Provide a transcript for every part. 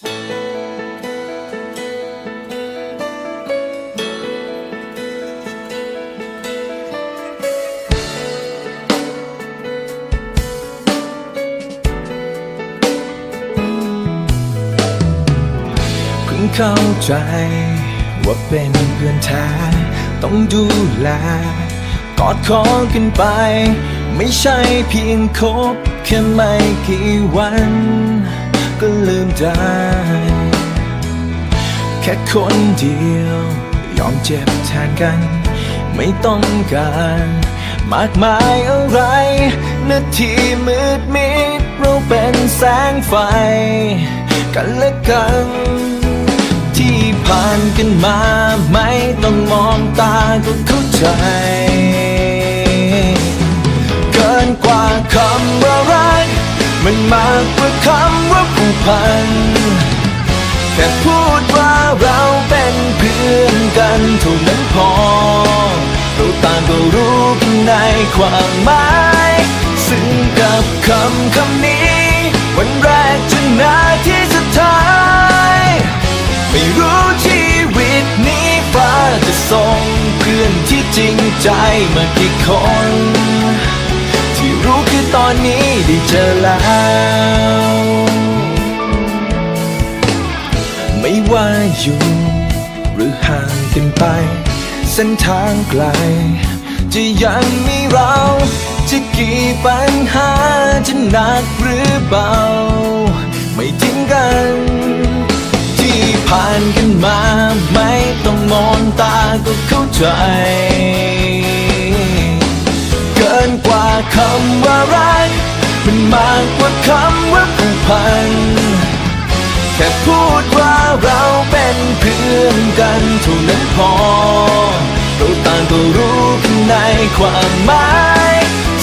เพิ่งเข้าใจว่าเป็นเพื่อนแท้ต้องดูแล กอดคอกันไป ไม่ใช่เพียงคบแค่ไม่กี่วัน ก็ลืมได้ แค่คนเดียว ยอมเจ็บแทนกัน ไม่ต้องการ มากมายอะไร นาทีมืดมิดเราเป็นแสงไฟ กันและกัน ที่ผ่านกันมาไม่ต้องมองตาก็เข้าใจ เกินกว่าคำว่ารักมันมากัน แค่พูดว่าเราเป็นเพื่อนกันเท่านั้นพอ เราต่างก็รู้กันในความหมายซึ่งกับคำคำนี้ วันแรกจนนาทีสุดท้าย ไม่รู้ชีวิตนี้ฟ้าจะส่งเพื่อนที่จริงใจมากี่คนที่รู้คือตอนนี้ได้เจอแล้ว ไม่ว่าอยู่หรือห่างกันไป เส้นทางไกล จะยังมีเรา จะกี่ปัญหาจะหนักหรือเบา ไม่ทิ้งกัน ที่ผ่านกันมา ไม่ต้องมองตาก็เข้าใจ เกินกว่าคำว่ารักมันมากกว่าคำว่าผูกพันแค่พูดว่า เพื่อนกันเท่านั้นพอเราต่างก็รู้กันในความหมาย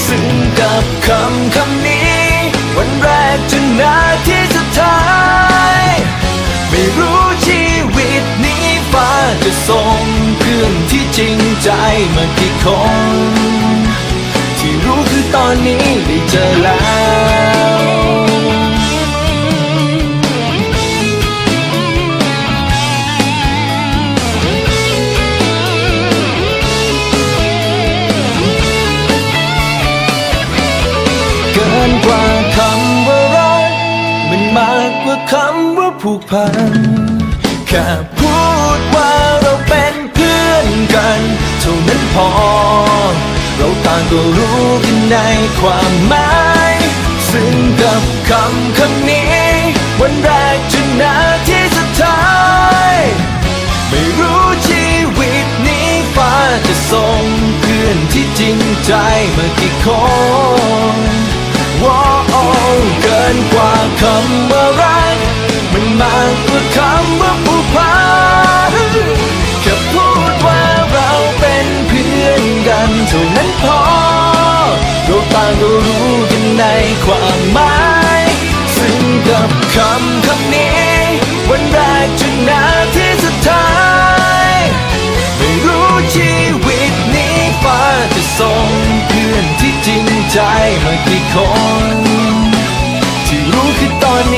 ซึ่งกับคำคำนี้ วันแรกจนนาทีสุดท้าย ไม่รู้ชีวิตนี้ฟ้าจะส่งเพื่อนที่จริงใจมากี่คน ที่รู้คือตอนนี้ได้เจอแล้ว ผูกพัน แค่พูดว่าเราเป็นเพื่อนกันเท่านั้นพอ เราต่างก็รู้กันในความหมาย ซึ่งกับคำคำนี้ วันแรกจนนาทีสุดท้าย ไม่รู้ชีวิตนี้ฟ้าจะส่งเพื่อนที่จริงใจมากี่คนว้าเกินกว่าคำว่ารัก ความหมายซึ่งกับคำคำนี้ วันแรกจนนาทีสุดท้าย ไม่รู้ชีวิตนี้ฟ้าจะส่งเพื่อนที่จริงใจมากี่คน ที่รู้คือตอนนี้